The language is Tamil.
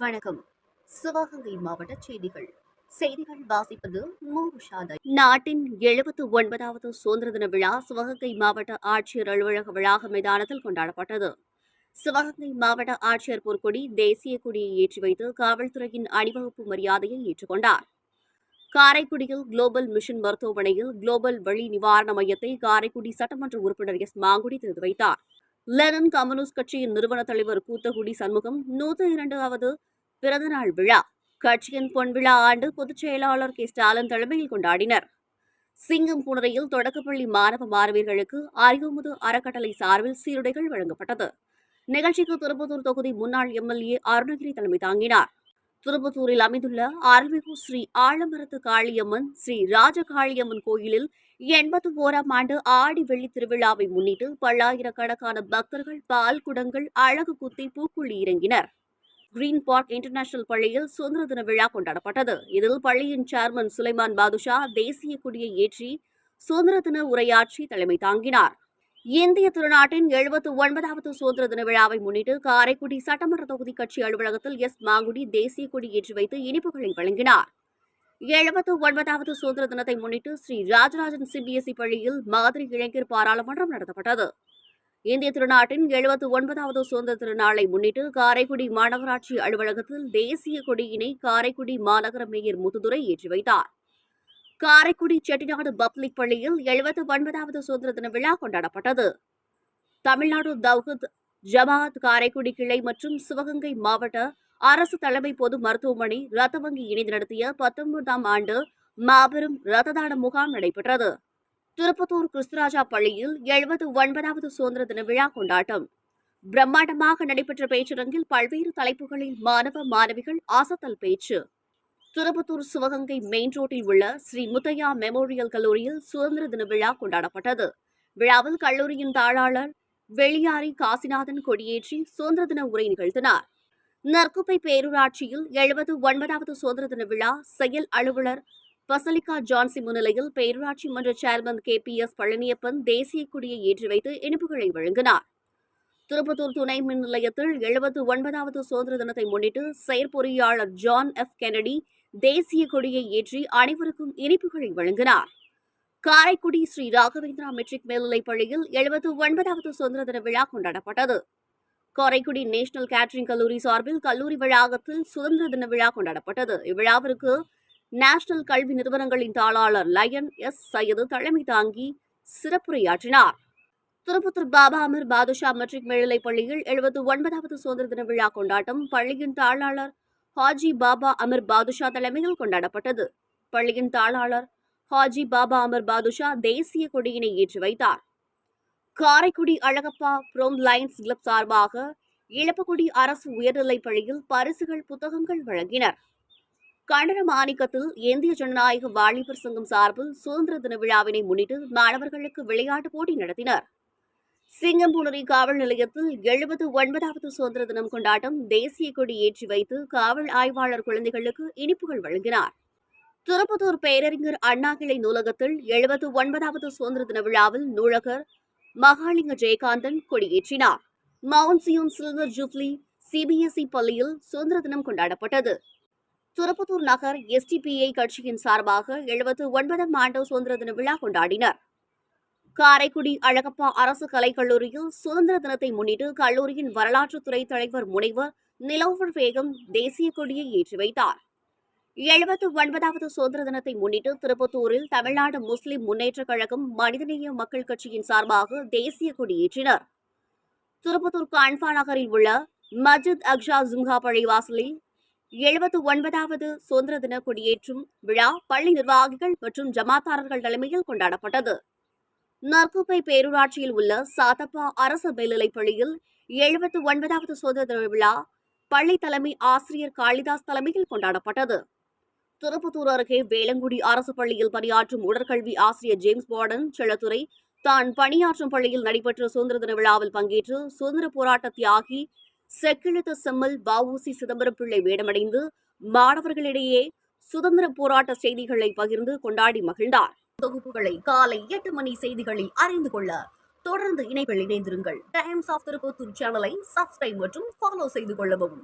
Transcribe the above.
வணக்கம். சிவகங்கை மாவட்ட செய்திகள். செய்திகள் வாசிப்பது நாட்டின் எழுபத்து ஒன்பதாவது சுதந்திர தின விழா சிவகங்கை மாவட்ட ஆட்சியர் அலுவலக வளாக மைதானத்தில் கொண்டாடப்பட்டது. சிவகங்கை மாவட்ட ஆட்சியர் பொற்கொடி தேசிய கொடியை ஏற்றி வைத்து காவல்துறையின் அணிவகுப்பு மரியாதையை ஏற்றுக்கொண்டார். காரைக்குடியில் குளோபல் மிஷன் மருத்துவமனையில் குளோபல் வழி நிவாரண மையத்தை காரைக்குடி சட்டமன்ற உறுப்பினர் எஸ். மாங்குடி திறந்து வைத்தார். லெனன் கம்யூனிஸ்ட் கட்சியின் நிறுவன தலைவர் கூத்தகுடி சண்முகம் நூத்தி இரண்டாவது பிறந்தநாள் விழா. கட்சியின் பொன்விழா ஆண்டு பொதுச் செயலாளர் கே. ஸ்டாலின் தலைமையில் கொண்டாடினர். சிங்கம் புனரையில் தொடக்கப்பள்ளி மாணவ மாணவியர்களுக்கு அறிவுமுது அறக்கட்டளை சார்பில் சீருடைகள் வழங்கப்பட்டது. நிகழ்ச்சிக்கு திருப்பத்தூர் தொகுதி முன்னாள் எம்எல்ஏ அருணகிரி தலைமை தாங்கினார். திருப்பத்தூரில் அமைந்துள்ள அருள்மிகு ஸ்ரீ ஆலமரத்து காளியம்மன் ஸ்ரீ ராஜகாளியம்மன் கோயிலில் எண்பத்தி ஓராம் ஆண்டு ஆடி வெள்ளி திருவிழாவை முன்னிட்டு பல்லாயிரக்கணக்கான பக்தர்கள் பால் குடங்கள் அழகு குத்தி பூக்குழி இறங்கினர். கிரீன் பார்க் இன்டர்நேஷனல் பள்ளியில் சுதந்திர தின விழா கொண்டாடப்பட்டது. இதில் பள்ளியின் சேர்மன் சுலைமான் பாதுஷா தேசிய கொடியை ஏற்றி சுதந்திர தின உரையாற்றி தலைமை தாங்கினார். இந்திய திருநாட்டின் எழுபத்து ஒன்பதாவது சுதந்திர தின விழாவை முன்னிட்டு காரைக்குடி சட்டமன்ற தொகுதி கட்சி அலுவலகத்தில் எஸ். மாங்குடி தேசிய கொடி ஏற்றி வைத்து இனிப்புகளை வழங்கினார். எழுபத்து ஒன்பதாவது சுதந்திர தினத்தை முன்னிட்டு ஸ்ரீ ராஜராஜன் சிபிஎஸ்இ பள்ளியில் மாதிரி இளைஞர் பாராளுமன்றம் நடத்தப்பட்டது. இந்திய திருநாட்டின் எழுபத்து ஒன்பதாவது சுதந்திர திருநாளை முன்னிட்டு காரைக்குடி மாநகராட்சி அலுவலகத்தில் தேசிய கொடியினை காரைக்குடி மாநகர மேயர் முத்துதுரை ஏற்றி வைத்தார். காரைக்குடி செட்டிநாடு பப்ளிக் பள்ளியில் எழுபத்தி ஒன்பதாவது சுதந்திர தின விழா கொண்டாடப்பட்டது. தமிழ்நாடு தவ்ஹத் ஜமாத் காரைக்குடி கிளை மற்றும் சிவகங்கை மாவட்ட அரசு தலைமை பொது மருத்துவமனை ரத்த வங்கி இணைந்து நடத்திய பத்தொன்பதாம் ஆண்டு மாபெரும் ரத்த தான முகாம் நடைபெற்றது. திருப்பத்தூர் கிறிஸ்துராஜா பள்ளியில் எழுபத்து ஒன்பதாவது சுதந்திர தின விழா கொண்டாட்டம். பிரம்மாண்டமாக நடைபெற்ற பேச்சரங்கில் பல்வேறு தலைப்புகளில் மாணவ மாணவிகள் ஆசத்தல் பேச்சு. திருப்பத்தூர் சிவகங்கை மெயின் ரோட்டில் உள்ள ஸ்ரீ முத்தையா மெமோரியல் கல்லூரியில் சுதந்திர தின விழா கொண்டாடப்பட்டது. விழாவில் கல்லூரியின் தாளாளர் வெளியாரி காசிநாதன் கொடியேற்றி சுதந்திர தின உரை நிகழ்த்தினார். நற்குப்பை பேரூராட்சியில் எழுபது ஒன்பதாவது சுதந்திர தின விழா செயல் அலுவலர் பசலிகா ஜான்சி முன்னிலையில் பேரூராட்சி மன்ற chairman K P S Palaniappan தேசிய கொடியை ஏற்றி வைத்து இனிப்புகளை வழங்கினார். திருப்பத்தூர் துணை மின் நிலையத்தில் எழுபத்து ஒன்பதாவது சுதந்திர தினத்தை முன்னிட்டு செயற்பொறியாளர் ஜான் எஃப் கெனடி தேசிய கொடியை ஏற்றி அனைவருக்கும் இனிப்புகளை வழங்கினார். காரைக்குடி ஸ்ரீ ராகவேந்திரா மெட்ரிக் மேல்நிலைப் பள்ளியில் எழுபத்து ஒன்பதாவது சுதந்திர தின விழா கொண்டாடப்பட்டது. காரைக்குடி நேஷனல் கேட்டரிங் கல்லூரி சார்பில் கல்லூரி வளாகத்தில் சுதந்திர தின விழா கொண்டாடப்பட்டது. இவ்விழாவிற்கு நேஷனல் கல்வி நிறுவனங்களின் தாளாளர் லயன் எஸ் சையது தலைமை தாங்கி சிறப்புரையாற்றினார். திருப்பத்தூர் பாபா அமர் பாதுஷா மெட்ரிக் மேல்நிலைப் பள்ளியில் எழுபத்து ஒன்பதாவது சுதந்திர தின விழா கொண்டாட்டம் பள்ளியின் தாளாளர் ஹாஜி பாபா அமர் பாதுஷா தலைமையில் கொண்டாடப்பட்டது. பள்ளியின் தாளாளர் ஹாஜி பாபா அமர் பாதுஷா தேசிய கொடியினை ஏற்றி வைத்தார். Karaikudi Alagappa prom lions club சார்பாக இளப்பக்குடி அரசு உயர்நிலைப் பள்ளியில் பரிசுகள் புத்தகங்கள் வழங்கினர். கண்டனமாணிக்கத்தில் இந்திய ஜனநாயக வாலிபர் சங்கம் சார்பில் சுதந்திர தின விழாவினை முன்னிட்டு மாணவர்களுக்கு விளையாட்டுப் போட்டி நடத்தினர். சிங்கம்புணரி காவல் நிலையத்தில் எழுபது ஒன்பதாவது சுதந்திர தினம் கொண்டாட்டம் தேசிய கொடி ஏற்றி வைத்து காவல் ஆய்வாளர் குழந்தைகளுக்கு இனிப்புகள் வழங்கினார். திருப்பத்தூர் பேரறிஞர் அண்ணா கிளை நூலகத்தில் எழுபத்து ஒன்பதாவது சுதந்திர தின விழாவில் நூலகர் Mahalinga Jayakanthan கொடியேற்றினார். Mount Zion silver jubilee CBSE பள்ளியில் சுதந்திர தினம் கொண்டாடப்பட்டது. திருப்பத்தூர் நகர் எஸ்டிபிஐ கட்சியின் சார்பாக எழுபத்து ஒன்பதாம் ஆண்டு சுதந்திர தின விழா கொண்டாடினர். காரைக்குடி அழகப்பா அரசு கலைக்கல்லூரியில் சுதந்திர தினத்தை முன்னிட்டு கல்லூரியின் வரலாற்றுத்துறை தலைவர் முனைவர் நிலோவர் பேகம் தேசிய கொடியை ஏற்றி வைத்தார். எழுபத்து ஒன்பதாவது சுதந்திர தினத்தை முன்னிட்டு திருப்பத்தூரில் தமிழ்நாடு முஸ்லிம் முன்னேற்றக் கழகம் மனிதநேய மக்கள் கட்சியின் சார்பாக தேசிய கொடி ஏற்றினர். திருப்பத்தூர் கான்ஃபா நகரில் உள்ள மஜித் அக்ஷா ஜும்ஹா பழைவாசலில் எழுபத்து ஒன்பதாவது சுதந்திர தின கொடியேற்றும் விழா பள்ளி நிர்வாகிகள் மற்றும் ஜமாத்தாரர்கள் தலைமையில் கொண்டாடப்பட்டது. நற்குப்பை பேரூராட்சியில் உள்ள சாத்தப்பா அரசு மேல்நிலைப் பள்ளியில் எழுபத்து ஒன்பதாவது சுதந்திர தின விழா பள்ளி தலைமை ஆசிரியர் காளிதாஸ் தலைமையில் கொண்டாடப்பட்டது. திருப்பத்தூர் அருகே வேலங்குடி அரசு பள்ளியில் பணியாற்றும் உடற்கல்வி ஆசிரியர் ஜேம்ஸ் பார்டன் செல்லத்துறை தான் பணியாற்றும் பள்ளியில் நடைபெற்ற சுதந்திர தின விழாவில் பங்கேற்று சுதந்திர போராட்ட தியாகி செக்கிழுத்த செம்மல் வஉசி சிதம்பரம் பிள்ளை வேடமடைந்து மாணவர்களிடையே சுதந்திர போராட்ட செய்திகளை பகிர்ந்து கொண்டாடி மகிழ்ந்தார். தொகுப்புகளை காலை எட்டு மணி செய்திகளில் அறிந்து கொள்ள தொடர்ந்து இணைப்பில் இணைந்திருங்கள். டைம்ஸ் ஆஃப் திருப்பத்தூர் சேனலை சப்ஸ்கிரைப் மற்றும் ஃபாலோ செய்து கொள்ளவும்.